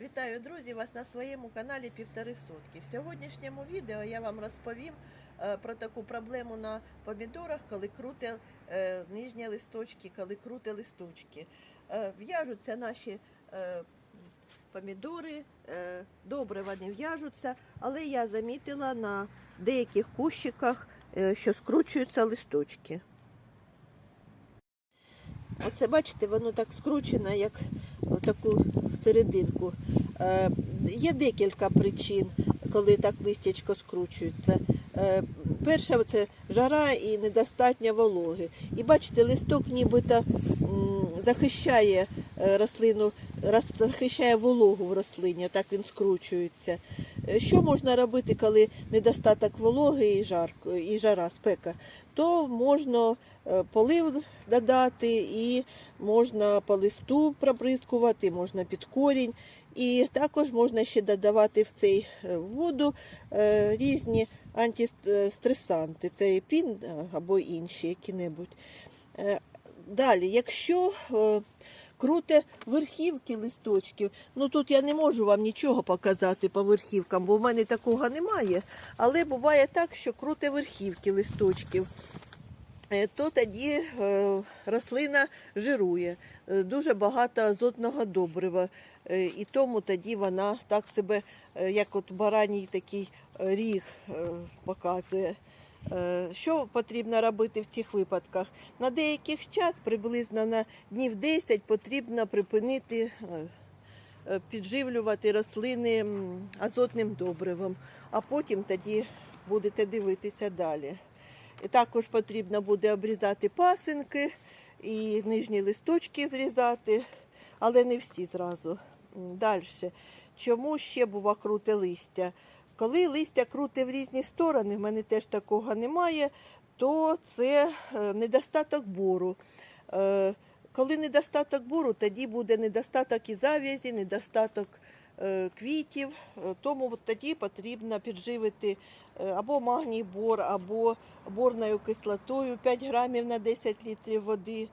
Вітаю, друзі! Вас на своєму каналі Півтори Сотки. В сьогоднішньому відео я вам розповім е, про таку проблему на помідорах, коли крути е, нижні листочки, коли крути листочки. Е, В'яжуться наші помідори, добре вони в'яжуться, але я замітила на деяких кущиках, що скручуються листочки. Оце бачите, воно так скручено, як таку серединку. Е, є декілька причин, коли так листячко скручується. Е, перша це жара і недостатня вологи. І бачите, листок нібито захищає е, рослину, захищає вологу в рослині, так він скручується. Е, Що можна робити, коли недостаток вологи і, жарко, і жара, спека? То можна полив додати і можна по листу пробризкувати, можна під корінь. І також можна ще додавати в цей воду е, різні антистресанти, це епін е, або інші які-небудь. Е, Далі, якщо е, круте верхівки листочків, ну тут я не можу вам нічого показати по верхівкам, бо в мене такого немає. Але буває так, що круте верхівки листочків. Е, То тоді е, рослина жирує, Е, дуже багато азотного добрива, і тому тоді вона так себе, як от бараній такий ріг показує. Що потрібно робити в цих випадках? На деяких час, приблизно на днів 10, потрібно припинити підживлювати рослини азотним добривом, а потім тоді будете дивитися далі. Також потрібно буде обрізати пасинки і нижні листочки зрізати, але не всі зразу. Далі. Чому ще бува круте листя? Коли листя круте в різні сторони, в мене теж такого немає, то це е, недостаток бору. Е, Коли недостаток бору, тоді буде недостаток і зав'язі, недостаток квітів, Е, тому от тоді потрібно підживити е, або магній бор, або борною кислотою 5 грамів на 10 літрів води.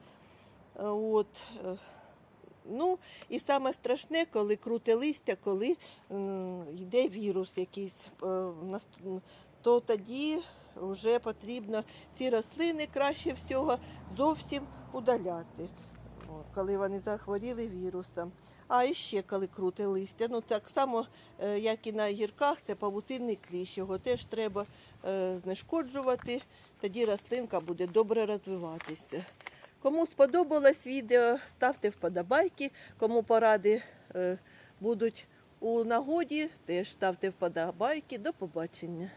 Е, От. е, Ну, і саме страшне, коли круте листя, коли йде вірус якийсь, е, то тоді вже потрібно ці рослини краще всього зовсім удаляти, коли вони захворіли вірусом. А і ще коли круте листя. Ну так само, е, як і на гірках, це павутинний кліщ. Його теж треба е, знешкоджувати, тоді рослинка буде добре розвиватися. Кому сподобалось відео, ставте вподобайки. Кому поради е, будуть у нагоді, теж ставте вподобайки. До побачення.